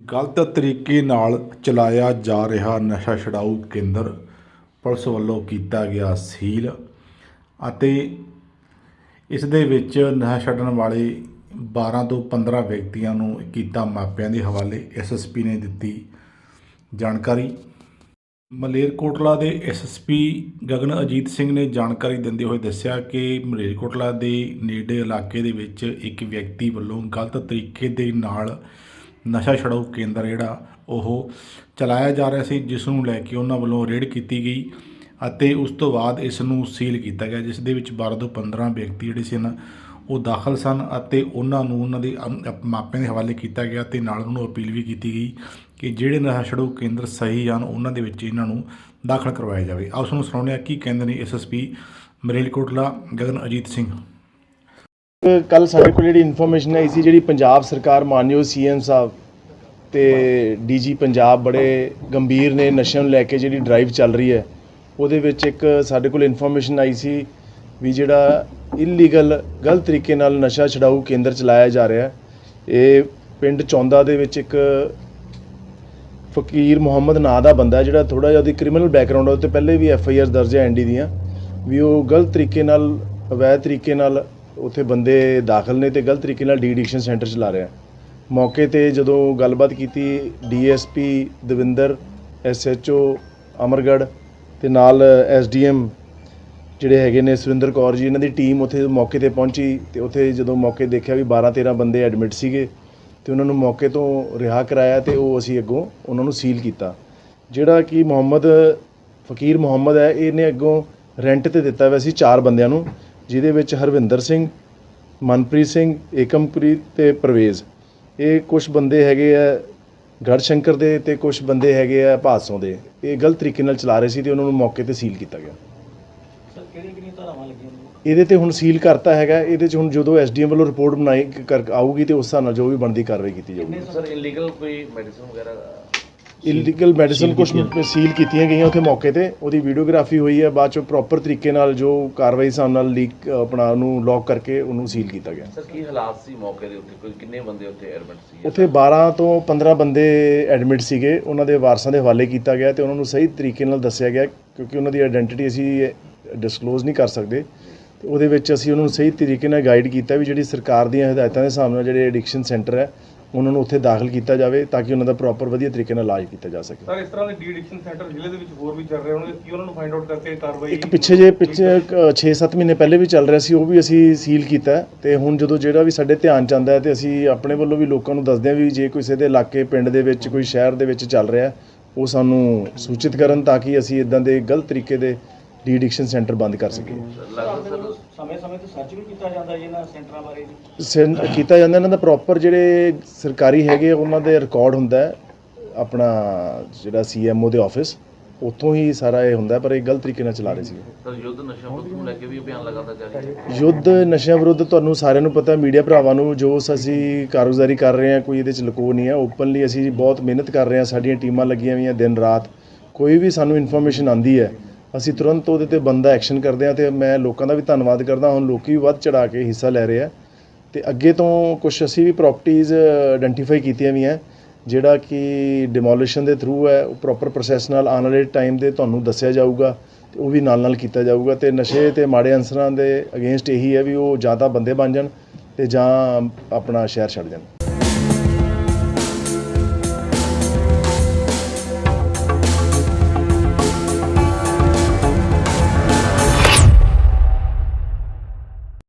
ਗਲਤ ਤਰੀਕੇ ਨਾਲ ਚਲਾਇਆ ਜਾ ਰਿਹਾ ਨਸ਼ਾ ਛੁਡਾਊ ਕੇਂਦਰ ਪੁਲਿਸ ਵੱਲੋਂ ਕੀਤਾ ਗਿਆ ਸੀਲ ਅਤੇ ਇਸ ਦੇ ਵਿੱਚ ਨਸ਼ਾ ਛੱਡਣ ਵਾਲੇ 12 ਤੋਂ 15 ਵਿਅਕਤੀਆਂ ਨੂੰ ਕੀਤਾ ਮਾਪਿਆਂ ਦੇ ਹਵਾਲੇ ਐਸਐਸਪੀ ਨੇ ਦਿੱਤੀ ਜਾਣਕਾਰੀ। ਮਲੇਰਕੋਟਲਾ ਦੇ ਐਸਐਸਪੀ ਗਗਨ ਅਜੀਤ ਸਿੰਘ ਨੇ ਜਾਣਕਾਰੀ ਦਿੰਦੇ ਹੋਏ ਦੱਸਿਆ ਕਿ ਮਲੇਰਕੋਟਲਾ ਦੇ ਨੇੜੇ ਇਲਾਕੇ ਦੇ ਵਿੱਚ ਇੱਕ ਵਿਅਕਤੀ ਵੱਲੋਂ ਗਲਤ ਤਰੀਕੇ ਦੇ ਨਾਲ ਨਸ਼ਾ ਛਡਾਊ ਕੇਂਦਰ ਜਿਹੜਾ ਉਹ ਚਲਾਇਆ ਜਾ ਰਿਹਾ ਸੀ, ਜਿਸ ਨੂੰ ਲੈ ਕੇ ਉਹਨਾਂ ਵੱਲੋਂ ਰੇਡ ਕੀਤੀ ਗਈ ਅਤੇ ਉਸ ਤੋਂ ਬਾਅਦ ਇਸ ਨੂੰ ਸੀਲ ਕੀਤਾ ਗਿਆ, ਜਿਸ ਦੇ ਵਿੱਚ 12 ਤੋਂ 15 ਵਿਅਕਤੀ ਜਿਹੜੇ ਸਨ ਉਹ ਦਾਖਲ ਸਨ ਅਤੇ ਉਹਨਾਂ ਨੂੰ ਉਹਨਾਂ ਦੇ ਮਾਪਿਆਂ ਦੇ ਹਵਾਲੇ ਕੀਤਾ ਗਿਆ ਤੇ ਨਾਲ ਉਹਨਾਂ ਨੂੰ ਅਪੀਲ ਵੀ ਕੀਤੀ ਗਈ ਕਿ ਜਿਹੜੇ ਨਸ਼ਾ ਛਡਾਊ ਕੇਂਦਰ ਸਹੀ ਹਨ, ਉਹਨਾਂ ਦੇ ਵਿੱਚ ਇਹਨਾਂ ਨੂੰ ਦਾਖਲ ਕਰਵਾਇਆ ਜਾਵੇ। ਆਓ ਤੁਹਾਨੂੰ ਸੁਣਾਉਂਦੇ ਹਾਂ ਕੀ ਕਹਿੰਦੇ ਨੇ ਐਸਐਸਪੀ ਮਰੇਲਕੋਟਲਾ, ਗਗਨ ਅਜੀਤ ਸਿੰਘ। ਕੱਲ ਸਾਡੇ ਕੋਲ ਜਿਹੜੀ ਇਨਫੋਰਮੇਸ਼ਨ ਆਈ ਸੀ, ਜਿਹੜੀ ਪੰਜਾਬ ਸਰਕਾਰ ਮਾਨਯੋਗ ਸੀਐਮ ਸਾਹਿਬ ਤੇ ਡੀਜੀ ਪੰਜਾਬ ਬੜੇ ਗੰਭੀਰ ਨੇ ਨਸ਼ਿਆਂ ਨੂੰ ਲੈ ਕੇ ਜਿਹੜੀ ਡਰਾਈਵ ਚੱਲ ਰਹੀ ਹੈ, ਉਹਦੇ ਵਿੱਚ ਇੱਕ ਸਾਡੇ ਕੋਲ ਇਨਫੋਰਮੇਸ਼ਨ ਆਈ ਸੀ ਵੀ ਜਿਹੜਾ ਇਲੀਗਲ ਗਲਤ ਤਰੀਕੇ ਨਾਲ ਨਸ਼ਾ ਛਡਾਊ ਕੇਂਦਰ ਚਲਾਇਆ ਜਾ ਰਿਹਾ ਹੈ। ਇਹ ਪਿੰਡ ਚੌਂਦਾ ਦੇ ਵਿੱਚ ਇੱਕ ਫਕੀਰ ਮੁਹੰਮਦ ਨਾਂ ਦਾ ਬੰਦਾ ਜਿਹੜਾ ਥੋੜਾ ਜਿਹਾ ਉਹਦੀ ਕ੍ਰਿਮੀਨਲ ਬੈਕਗ੍ਰਾਉਂਡ ਉਹਦੇ ਤੇ ਪਹਿਲੇ ਵੀ ਐਫ ਆਈ ਆਰ ਦਰਜ ਹੈ ਐਨਡੀ ਦੀਆਂ, ਵੀ ਉਹ ਗਲਤ ਤਰੀਕੇ ਨਾਲ, ਅਵੈਧ ਤਰੀਕੇ ਨਾਲ ਉੱਥੇ ਬੰਦੇ ਦਾਖਲ ਨੇ ਤੇ ਗਲਤ ਤਰੀਕੇ ਨਾਲ ਡੀ ਐਡਿਕਸ਼ਨ ਸੈਂਟਰ ਚਲਾ ਰਿਹਾ। ਮੌਕੇ ਤੇ ਜਦੋਂ ਗੱਲਬਾਤ ਕੀਤੀ ਡੀਐਸਪੀ ਦਵਿੰਦਰ ਐਸਐਚਓ ਅਮਰਗੜ੍ਹ ਤੇ ਨਾਲ ਐਸਡੀਐਮ ਜਿਹੜੇ ਹੈਗੇ ਨੇ ਸੁਰਿੰਦਰ ਕੌਰ ਜੀ, ਇਹਨਾਂ ਦੀ ਟੀਮ ਉੱਥੇ ਮੌਕੇ ਤੇ ਪਹੁੰਚੀ ਤੇ ਉੱਥੇ ਜਦੋਂ ਮੌਕੇ ਦੇਖਿਆ ਵੀ 12 13 ਬੰਦੇ ਐਡਮਿਟ ਸੀਗੇ ਤੇ ਉਹਨਾਂ ਨੂੰ ਮੌਕੇ ਤੋਂ ਰਿਹਾ ਕਰਾਇਆ ਤੇ ਉਹ ਅਸੀਂ ਅੱਗੋਂ ਉਹਨਾਂ ਨੂੰ ਸੀਲ ਕੀਤਾ। ਜਿਹੜਾ ਕਿ ਮੁਹੰਮਦ, ਫਕੀਰ ਮੁਹੰਮਦ ਹੈ, ਇਹਨੇ ਅੱਗੋਂ ਰੈਂਟ ਤੇ ਦਿੱਤਾ ਹੋਇਆ ਸੀ ਚਾਰ ਬੰਦਿਆਂ ਨੂੰ। ਜਿਹਦੇ ਵਿੱਚ ਹਰਵਿੰਦਰ ਸਿੰਘ ਮਨਪ੍ਰੀਤ ਸਿੰਘ ਏਕਮਪ੍ਰੀਤ ਤੇ ਪ੍ਰਵੇਜ਼। ਇਹ ਕੁਝ ਬੰਦੇ ਹੈਗੇ ਆ ਗੜਸ਼ੰਕਰ ਦੇ ਤੇ ਕੁਝ ਬੰਦੇ ਹੈਗੇ ਆ ਭਾਸੋਂ ਦੇ। ਇਹ ਗਲਤ ਤਰੀਕੇ ਨਾਲ ਚਲਾ ਰਹੇ ਸੀ ਤੇ ਉਹਨਾਂ ਨੂੰ ਮੌਕੇ ਤੇ ਸੀਲ ਕੀਤਾ ਗਿਆ। ਇਹਦੇ ਤੇ ਹੁਣ ਸੀਲ ਕਰਤਾ ਹੈਗਾ। ਇਹਦੇ 'ਚ ਹੁਣ ਜਦੋਂ ਐਸਡੀਐਮ ਵੱਲੋਂ ਰਿਪੋਰਟ ਬਣਾਈ ਕਰ ਆਊਗੀ ਤੇ ਉਸ ਹਿਸਾਬ ਨਾਲ ਜੋ ਵੀ ਬਣਦੀ ਕਾਰਵਾਈ ਕੀਤੀ ਜਾਊਗੀ। ਸਰ ਇਲੀਗਲ ਕੋਈ ਮੈਡੀਸਨ ਵਗੈਰਾ ਇਲੀਗਲ ਮੈਡੀਸਨ ਕੁਝ ਸੀਲ ਕੀਤੀਆਂ ਗਈਆਂ ਉੱਥੇ ਮੌਕੇ ਤੇ। ਉਹਦੀ ਵੀਡੀਓਗ੍ਰਾਫੀ ਹੋਈ ਹੈ ਬਾਅਦ ਚੋਂ ਪ੍ਰੋਪਰ ਤਰੀਕੇ ਨਾਲ ਜੋ ਕਾਰਵਾਈ ਹਿਸਾਬ ਨਾਲ ਲੀਕ ਆਪਣਾ ਉਹਨੂੰ ਲੌਕ ਕਰਕੇ ਉਹਨੂੰ ਸੀਲ ਕੀਤਾ ਗਿਆ। ਸਰ ਕੀ ਹਾਲਾਤ ਸੀ ਮੌਕੇ ਦੇ ਉੱਤੇ? ਕੋਈ ਕਿੰਨੇ ਬੰਦੇ ਉੱਥੇ ਐਡਮਿਟ ਸੀ ਉੱਥੇ 12 ਤੋਂ 15 ਬੰਦੇ ਐਡਮਿਟ ਸੀਗੇ। ਉਹਨਾਂ ਦੇ ਵਾਰਸਾਂ ਦੇ ਹਵਾਲੇ ਕੀਤਾ ਗਿਆ ਤੇ ਉਹਨਾਂ ਨੂੰ ਸਹੀ ਤਰੀਕੇ ਨਾਲ ਦੱਸਿਆ ਗਿਆ ਕਿਉਂਕਿ ਉਹਨਾਂ ਦੀ ਆਇਡੈਂਟੀਟੀ ਅਸੀਂ ਡਿਸਕਲੋਜ਼ ਨਹੀਂ ਕਰ ਸਕਦੇ। ਤੇ ਉਹਦੇ ਵਿੱਚ ਅਸੀਂ ਉਹਨਾਂ ਨੂੰ ਸਹੀ ਤਰੀਕੇ ਨਾਲ ਗਾਈਡ ਕੀਤਾ ਵੀ ਜਿਹੜੀ ਸਰਕਾਰ ਦੀਆਂ ਹਦਾਇਤਾਂ ਦੇ ਹਿਸਾਬ ਨਾਲ ਜਿਹੜੇ ਐਡਿਕਸ਼ਨ ਸੈਂਟਰ ਹੈ ਉਹਨਾਂ ਨੂੰ ਉੱਥੇ ਦਾਖਲ ਕੀਤਾ ਜਾਵੇ ਤਾਂ ਕਿ ਉਹਨਾਂ ਦਾ ਪ੍ਰੋਪਰ ਵਧੀਆ ਤਰੀਕੇ ਨਾਲ ਇਲਾਜ ਕੀਤਾ ਜਾ ਸਕੇ। ਸਰ ਇਸ ਤਰ੍ਹਾਂ ਦੇ ਡੀ ਐਡਿਕਸ਼ਨ ਸੈਂਟਰ ਜ਼ਿਲ੍ਹੇ ਦੇ ਵਿੱਚ ਹੋਰ ਵੀ ਚੱਲ ਰਹੇ ਹੋਣਗੇ। ਕੀ ਉਹਨਾਂ ਨੂੰ ਫਾਈਂਡ ਆਊਟ ਕਰਕੇ ਕਾਰਵਾਈ? ਇੱਕ ਪਿੱਛੇ ਜੇ ਪਿੱਛੇ 6-7 ਮਹੀਨੇ ਪਹਿਲੇ ਵੀ ਚੱਲ ਰਿਹਾ ਸੀ ਉਹ ਵੀ ਅਸੀਂ ਸੀਲ ਕੀਤਾ ਤੇ ਹੁਣ ਜਦੋਂ ਜਿਹੜਾ ਵੀ ਸਾਡੇ ਧਿਆਨ ਚ ਆਉਂਦਾ ਹੈ ਤੇ ਅਸੀਂ ਆਪਣੇ ਵੱਲੋਂ ਵੀ ਲੋਕਾਂ ਨੂੰ ਦੱਸਦੇ ਹਾਂ ਵੀ ਜੇ ਕਿਸੇ ਦੇ ਇਲਾਕੇ ਪਿੰਡ ਦੇ ਵਿੱਚ ਕੋਈ ਸ਼ਹਿਰ ਦੇ ਵਿੱਚ ਚੱਲ ਰਿਹਾ ਉਹ ਸਾਨੂੰ ਸੂਚਿਤ ਕਰਨ ਤਾਂ ਕਿ ਅਸੀਂ ਇਦਾਂ ਦੇ ਗਲਤ ਤਰੀਕੇ ਦੇ ਡੀ ਐਡਿਕਸ਼ਨ ਸੈਂਟਰ ਬੰਦ ਕਰ ਸਕੀਏ ਸਮੇਂ ਸਮੇਂ ਤੇ ਸਰਚ ਵੀ ਕੀਤਾ ਜਾਂਦਾ ਜੀ ਇਹਨਾਂ ਸੈਂਟਰਾਂ ਬਾਰੇ ਜੀ ਕੀਤਾ ਜਾਂਦਾ ਇਹਨਾਂ ਦਾ ਪ੍ਰੋਪਰ ਜਿਹੜੇ ਸਰਕਾਰੀ ਹੈਗੇ ਉਹਨਾਂ ਦੇ ਰਿਕਾਰਡ ਹੁੰਦਾ ਹੈ ਆਪਣਾ ਜਿਹੜਾ ਸੀਐਮਓ ਦੇ ਆਫਿਸ ਉੱਥੋਂ ਹੀ ਸਾਰਾ ਇਹ ਹੁੰਦਾ ਪਰ ਇਹ ਗਲਤ ਤਰੀਕੇ ਨਾਲ ਚਲਾ ਰਹੇ ਸੀ। ਸਰ ਯੁੱਧ ਨਸ਼ਾ ਮੁਕਤ ਨੂੰ ਲੈ ਕੇ ਵੀ ਅਭਿਆਨ ਲਗਾਤਾਰ ਜਾਰੀ ਹੈ? ਯੁੱਧ ਨਸ਼ਿਆਂ ਵਿਰੁੱਧ ਤੁਹਾਨੂੰ ਸਾਰਿਆਂ ਨੂੰ ਪਤਾ ਮੀਡੀਆ ਭਰਾਵਾਂ ਨੂੰ ਜੋ ਅਸੀਂ ਕਾਰਗੁਜ਼ਾਰੀ ਕਰ ਰਹੇ ਹਾਂ ਕੋਈ ਇਹਦੇ ਚ ਲਕੋ ਨਹੀਂ ਹੈ ਓਪਨਲੀ ਅਸੀਂ ਬਹੁਤ ਮਿਹਨਤ ਕਰ ਰਹੇ ਹਾਂ ਸਾਡੀਆਂ ਟੀਮਾਂ ਲੱਗੀਆਂ ਹੋਈਆਂ ਦਿਨ ਰਾਤ ਕੋਈ ਵੀ ਸਾਨੂੰ ਇਨਫੋਰਮੇਸ਼ਨ ਆਂਦੀ ਹੈ ਅਸੀਂ ਤੁਰੰਤ ਉਹਦੇ ਤੇ ਬੰਦਾ ਐਕਸ਼ਨ ਕਰਦੇ ਹਾਂ ਤੇ ਮੈਂ ਲੋਕਾਂ ਦਾ ਵੀ ਧੰਨਵਾਦ ਕਰਦਾ, ਹੁਣ ਲੋਕੀ ਵੀ ਵੱਧ ਚੜਾ ਕੇ ਹਿੱਸਾ ਲੈ ਰਹੇ ਆ। ਤੇ ਅੱਗੇ ਤੋਂ ਕੁਝ ਅਸੀਂ ਵੀ ਪ੍ਰਾਪਰਟੀਆਂ ਆਇਡੈਂਟੀਫਾਈ ਕੀਤੀਆਂ ਵੀ ਹੈ, ਜਿਹੜਾ ਕਿ ਡਿਮੋਲੀਸ਼ਨ ਦੇ ਥਰੂ ਹੈ, ਉਹ ਪ੍ਰੋਪਰ ਪ੍ਰੋਸੈਸ ਨਾਲ ਆਉਣ ਵਾਲੇ ਟਾਈਮ ਦੇ ਤੁਹਾਨੂੰ ਦੱਸਿਆ ਜਾਊਗਾ, ਤੇ ਉਹ ਵੀ ਨਾਲ ਨਾਲ ਕੀਤਾ ਜਾਊਗਾ। ਤੇ ਨਸ਼ੇ ਤੇ ਮਾੜੇ ਅਨਸਰਾਂ ਦੇ ਅਗੇਂਸਟ ਇਹੀ ਹੈ ਵੀ ਉਹ ਜਾਂ ਤਾਂ ਬੰਦੇ ਬਣ ਜਾਣ ਤੇ ਜਾਂ ਆਪਣਾ ਸ਼ਹਿਰ ਛੱਡ ਜਾਣ।